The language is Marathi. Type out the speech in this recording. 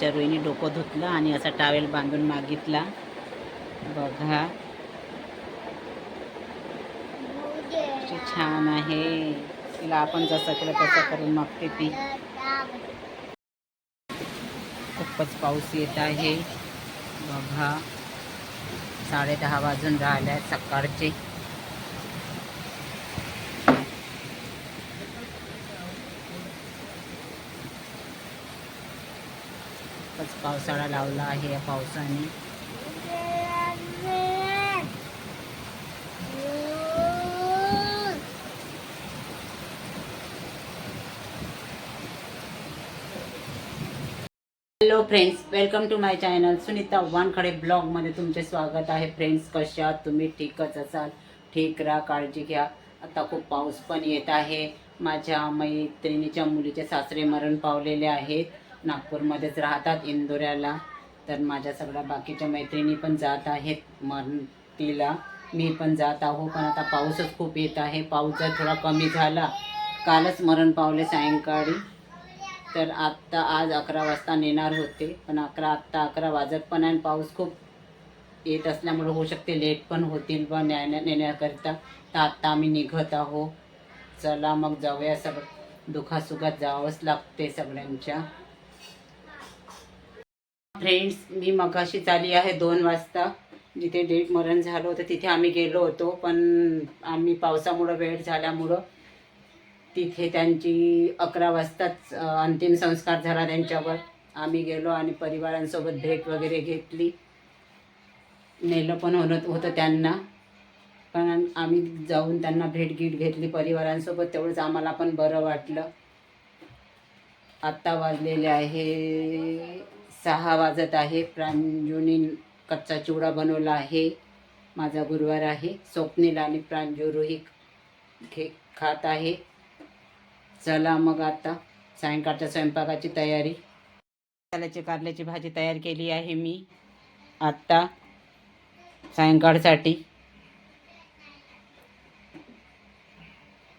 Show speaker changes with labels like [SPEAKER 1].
[SPEAKER 1] त्या रोहिणी डोकं धुतलं आणि असा टावेल बांधून मागितला. बघा. किती छान आहे. तिला आपण जसं केलं तसं करून मागते ती. खूपच पाऊस येत आहे. बघा. साडे दहा वाजून राहिले आहेत सकाळचे. खूपच पावसाळा लावला आहे या पावसाने. Hello friends welcome to my channel Sunita Wankhede ब्लॉगमध्ये तुमचे स्वागत आहे. फ्रेंड्स कशा आहात? तुम्ही ठीकच असाल? ठीक राहा काळजी घ्या. आता खूप पाऊस पण येत आहे. माझ्या मैत्रिणीच्या मुलीचे सासरे मरण पावलेले आहेत. नागपूरमध्येच राहतात इंदोऱ्याला. तर माझ्या सगळ्या बाकीच्या मैत्रिणी पण जात आहेत. मरणतीला मी पण जात आहो पण आता पाऊसच खूप येत आहे. पाऊस जर थोडा कमी झाला कालच मरण पावले सायंकाळी. तर आत्ता आज अकरा वाजता नेणार होते पण अकरा आत्ता अकरा वाजत पण आहे आणि पाऊस खूप येत असल्यामुळे होऊ शकते लेट पण होतील बा न्याय नेण्याकरिता. तर आत्ता आम्ही निघत आहो. चला मग जाऊया सगळं. दुखासुखात जावंच लागते सगळ्यांच्या. फ्रेंड्स मी मगाशी आली आहे दोन वाजता. जिथे डेट मरण झालं होतं तिथे आम्ही गेलो होतो पण आम्ही पावसामुळं वेळ झाल्यामुळं तिथे त्यांची अकरा वाजताच अंतिम संस्कार झाला त्यांच्यावर. आम्ही गेलो आणि परिवारांसोबत भेट वगैरे घेतली. नेलं पण होत होतं त्यांना. पण आम्ही जाऊन त्यांना भेट गीट घेतली परिवारांसोबत तेवढंच आम्हाला पण बरं वाटलं. आत्ता वाजलेले आहे सहा वाजत आहे. प्रांजूनी कच्चा चिवडा बनवला आहे. माझा गुरुवार आहे. स्वप्नील आणि प्रांजूरूही घे खात आहे. चला मग आता सायंकाळच्या स्वयंपाकाची तयारी. मसाल्याची कारल्याची भाजी तयार केली आहे मी. आत्ता सायंकाळसाठी